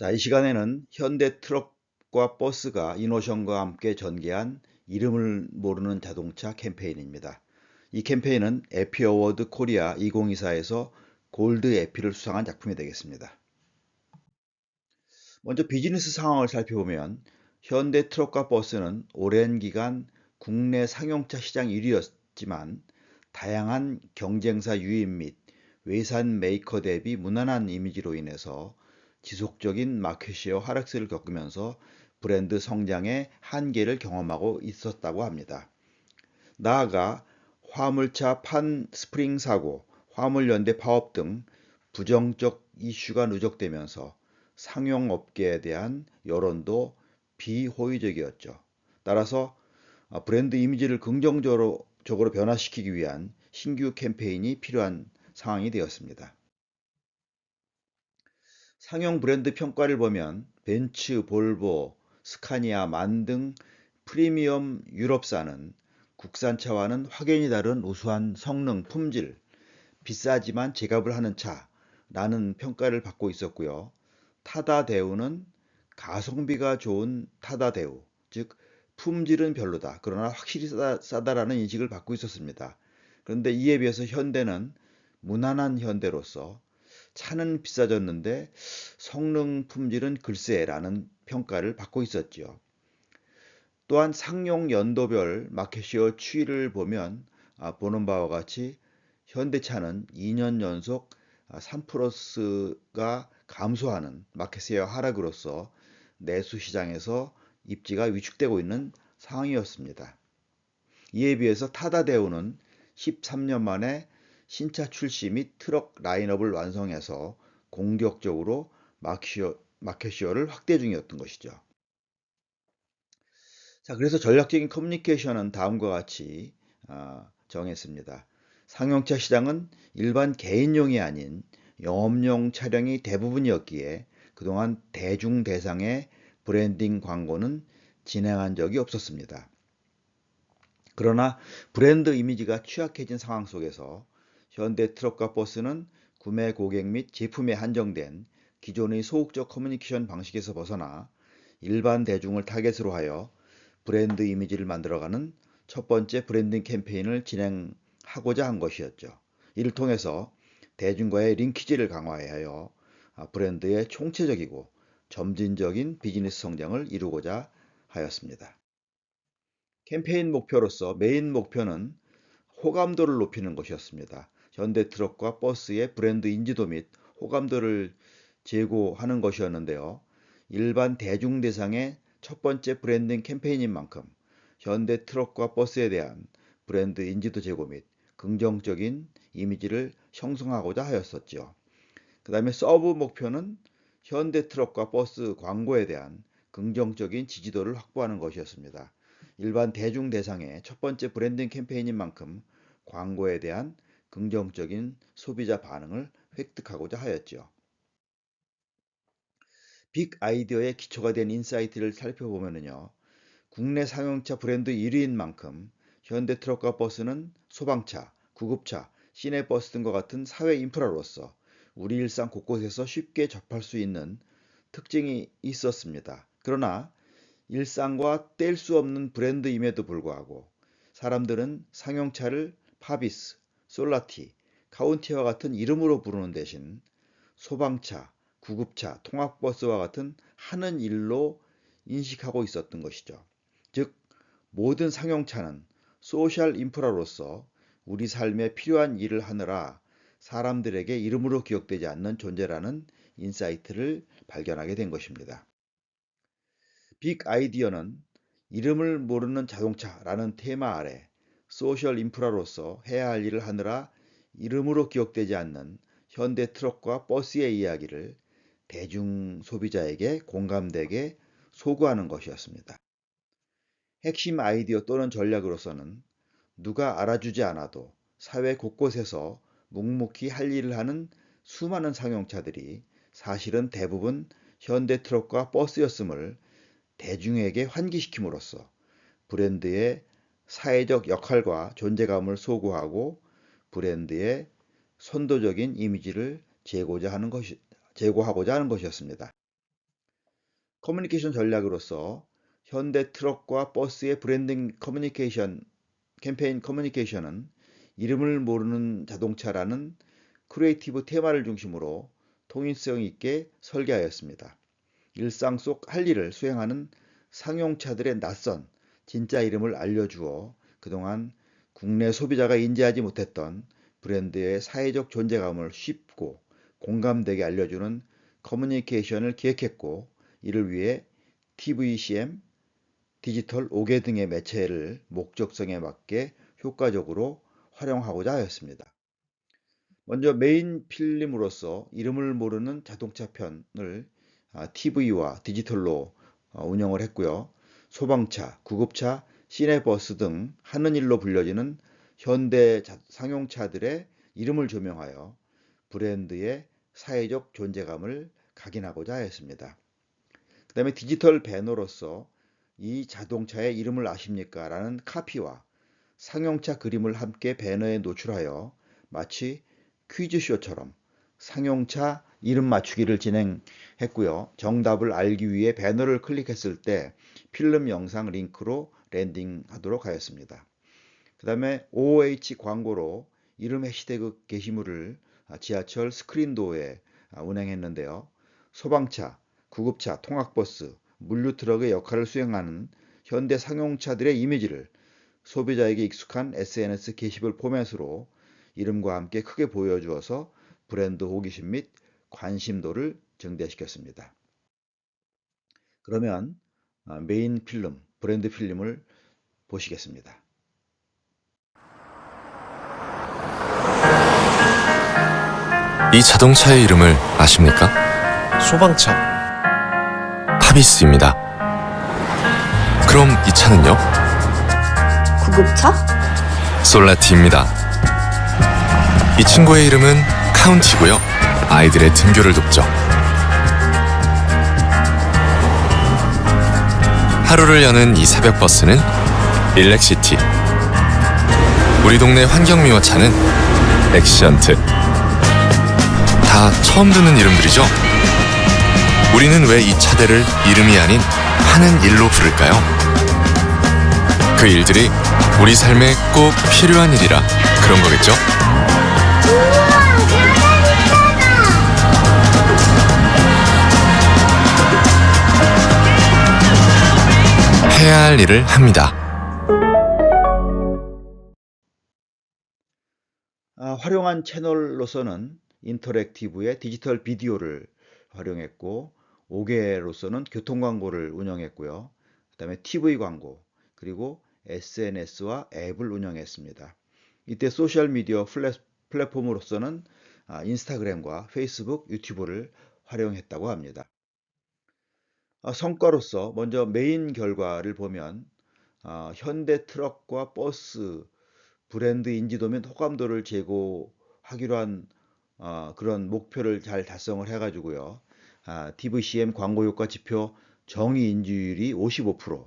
자, 이 시간에는 현대 트럭과 버스가 이노션과 함께 전개한 이름을 모르는 자동차 캠페인입니다. 이 캠페인은 에피 어워드 코리아 2024에서 골드 에피를 수상한 작품이 되겠습니다. 먼저 비즈니스 상황을 살펴보면 현대 트럭과 버스는 오랜 기간 국내 상용차 시장 1위였지만 다양한 경쟁사 유입 및 외산 메이커 대비 무난한 이미지로 인해서 지속적인 마켓시어 하락세를 겪으면서 브랜드 성장의 한계를 경험하고 있었다고 합니다. 나아가 화물차 판 스프링 사고, 화물연대 파업 등 부정적 이슈가 누적되면서 상용업계에 대한 여론도 비호의적이었죠. 따라서 브랜드 이미지를 긍정적으로 변화시키기 위한 신규 캠페인이 필요한 상황이 되었습니다. 상용 브랜드 평가를 보면 벤츠, 볼보, 스카니아, 만 등 프리미엄 유럽사는 국산차와는 확연히 다른 우수한 성능, 품질, 비싸지만 제값을 하는 차라는 평가를 받고 있었고요. 타다 대우는 가성비가 좋은 타다 대우, 즉 품질은 별로다. 그러나 확실히 싸다, 라는 인식을 받고 있었습니다. 그런데 이에 비해서 현대는 무난한 현대로서 차는 비싸졌는데 성능 품질은 글쎄라는 평가를 받고 있었지요. 또한 상용 연도별 마켓시어 추이를 보면 아, 보는 바와 같이 현대차는 2년 연속 3%가 감소하는 마켓시어 하락으로서 내수 시장에서 입지가 위축되고 있는 상황이었습니다. 이에 비해서 타다 대우는 13년 만에 신차 출시 및 트럭 라인업을 완성해서 공격적으로 마켓시어, 를 확대 중이었던 것이죠. 자, 그래서 전략적인 커뮤니케이션은 다음과 같이 어, 정했습니다. 상용차 시장은 일반 개인용이 아닌 영업용 차량이 대부분이었기에 그동안 대중 대상의 브랜딩 광고는 진행한 적이 없었습니다. 그러나 브랜드 이미지가 취약해진 상황 속에서 현대 트럭과 버스는 구매 고객 및 제품에 한정된 기존의 소극적 커뮤니케이션 방식에서 벗어나 일반 대중을 타겟으로 하여 브랜드 이미지를 만들어가는 첫 번째 브랜딩 캠페인을 진행하고자 한 것이었죠. 이를 통해서 대중과의 링키지를 강화하여 브랜드의 총체적이고 점진적인 비즈니스 성장을 이루고자 하였습니다. 캠페인 목표로서 메인 목표는 호감도를 높이는 것이었습니다. 현대 트럭과 버스의 브랜드 인지도 및 호감도를 제고하는 것이었는데요. 일반 대중 대상의 첫 번째 브랜딩 캠페인인 만큼 현대 트럭과 버스에 대한 브랜드 인지도 제고 및 긍정적인 이미지를 형성하고자 하였었죠. 그 다음에 서브 목표는 현대 트럭과 버스 광고에 대한 긍정적인 지지도를 확보하는 것이었습니다. 일반 대중 대상의 첫 번째 브랜딩 캠페인인 만큼 광고에 대한 긍정적인 소비자 반응을 획득하고자 하였죠. 빅 아이디어의 기초가 된 인사이트를 살펴보면요. 국내 상용차 브랜드 1위인 만큼 현대 트럭과 버스는 소방차, 구급차, 시내버스 등과 같은 사회 인프라로서 우리 일상 곳곳에서 쉽게 접할 수 있는 특징이 있었습니다. 그러나 일상과 뗄 수 없는 브랜드임에도 불구하고 사람들은 상용차를 파비스, 솔라티, 카운티와 같은 이름으로 부르는 대신 소방차, 구급차, 통학버스와 같은 하는 일로 인식하고 있었던 것이죠. 즉, 모든 상용차는 소셜 인프라로서 우리 삶에 필요한 일을 하느라 사람들에게 이름으로 기억되지 않는 존재라는 인사이트를 발견하게 된 것입니다. 빅 아이디어는 이름을 모르는 자동차라는 테마 아래 소셜 인프라로서 해야 할 일을 하느라 이름으로 기억되지 않는 현대 트럭과 버스의 이야기를 대중 소비자에게 공감되게 소구하는 것이었습니다. 핵심 아이디어 또는 전략으로서는 누가 알아주지 않아도 사회 곳곳에서 묵묵히 할 일을 하는 수많은 상용차들이 사실은 대부분 현대 트럭과 버스였음을 대중에게 환기시킴으로써 브랜드의 사회적 역할과 존재감을 소구하고 브랜드의 선도적인 이미지를 제고자 하는 것이, 제고하고자 하는 것이었습니다. 커뮤니케이션 전략으로서 현대 트럭과 버스의 브랜딩 커뮤니케이션 캠페인 커뮤니케이션은 이름을 모르는 자동차라는 크리에이티브 테마를 중심으로 통일성 있게 설계하였습니다. 일상 속 할 일을 수행하는 상용차들의 낯선 진짜 이름을 알려주어 그동안 국내 소비자가 인지하지 못했던 브랜드의 사회적 존재감을 쉽고 공감되게 알려주는 커뮤니케이션을 기획했고 이를 위해 TVCM, 디지털 5개 등의 매체를 목적성에 맞게 효과적으로 활용하고자 하였습니다. 먼저 메인 필름으로서 이름을 모르는 자동차 편을 TV와 디지털로 어, 운영을 했고요. 소방차, 구급차, 시내버스 등 하는 일로 불려지는 현대 상용차들의 이름을 조명하여 브랜드의 사회적 존재감을 각인하고자 하였습니다. 그 다음에 디지털 배너로서 이 자동차의 이름을 아십니까? 라는 카피와 상용차 그림을 함께 배너에 노출하여 마치 퀴즈쇼처럼 상용차 이름 맞추기를 진행했고요. 정답을 알기 위해 배너를 클릭했을 때 필름 영상 링크로 랜딩하도록 하였습니다. 그 다음에 OH 광고로 이름 해시태그 게시물을 지하철 스크린도어에 운행했는데요. 소방차, 구급차, 통학버스, 물류트럭의 역할을 수행하는 현대 상용차들의 이미지를 소비자에게 익숙한 SNS 게시물 포맷으로 이름과 함께 크게 보여주어서 브랜드 호기심 및 관심도를 증대시켰습니다. 그러면 아, 메인 필름, 브랜드 필름을 보시겠습니다. 이 자동차의 이름을 아십니까? 소방차, 파비스입니다. 그럼 이 차는요? 구급차? 솔라티입니다. 이 친구의 이름은 카운티고요. 아이들의 등교를 돕죠. 하루를 여는 이 새벽 버스는 일렉시티. 우리 동네 환경미화차는 액션트. 다 처음 듣는 이름들이죠? 우리는 왜 이 차들을 이름이 아닌 하는 일로 부를까요? 그 일들이 우리 삶에 꼭 필요한 일이라 그런 거겠죠? 해야 할 일을 합니다. 아, 활용한 채널로서는 인터랙티브의 디지털 비디오를 활용했고 5개로서는 교통 광고를 운영했고요. 그 다음에 TV 광고 그리고 SNS와 앱을 운영했습니다. 이때 소셜 미디어 플랫폼으로서는 아, 인스타그램과 페이스북, 유튜브를 활용했다고 합니다. 아, 성과로서 먼저 메인 결과를 보면 아, 현대 트럭과 버스 브랜드 인지도 및 호감도를 제고하기로 한 어, 그런 목표를 잘 달성을 해가지고요. 아, TVCM 광고 효과 지표 정의 인지율이 55%,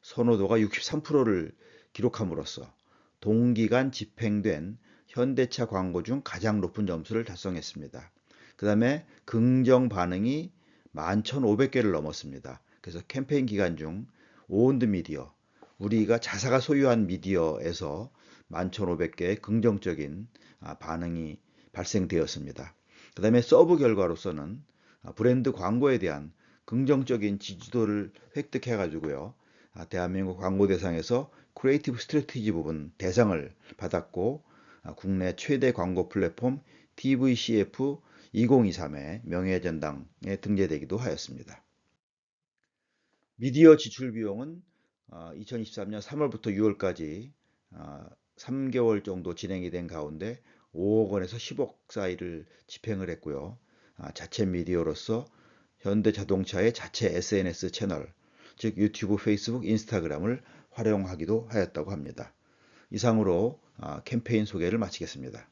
선호도가 63%를 기록함으로써 동기간 집행된 현대차 광고 중 가장 높은 점수를 달성했습니다. 그 다음에 긍정 반응이 11,500개를 넘었습니다. 그래서 캠페인 기간 중 오온드 미디어, 우리가 자사가 소유한 미디어에서 11,500개의 긍정적인 아, 반응이 발생되었습니다. 그 다음에 서브 결과로서는 아, 브랜드 광고에 대한 긍정적인 지지도를 획득해 가지고요. 아, 대한민국 광고 대상에서 크리에이티브 스트레티지 부분 대상을 받았고 국내 최대 광고 플랫폼 TVCF 2023의 명예전당에 등재되기도 하였습니다. 미디어 지출 비용은 2023년 3월부터 6월까지 3개월 정도 진행이 된 가운데 5억 원에서 10억 사이를 집행을 했고요. 아, 자체 미디어로서 현대자동차의 자체 SNS 채널, 즉 유튜브, 페이스북, 인스타그램을 활용하기도 하였다고 합니다. 이상으로 아, 캠페인 소개를 마치겠습니다.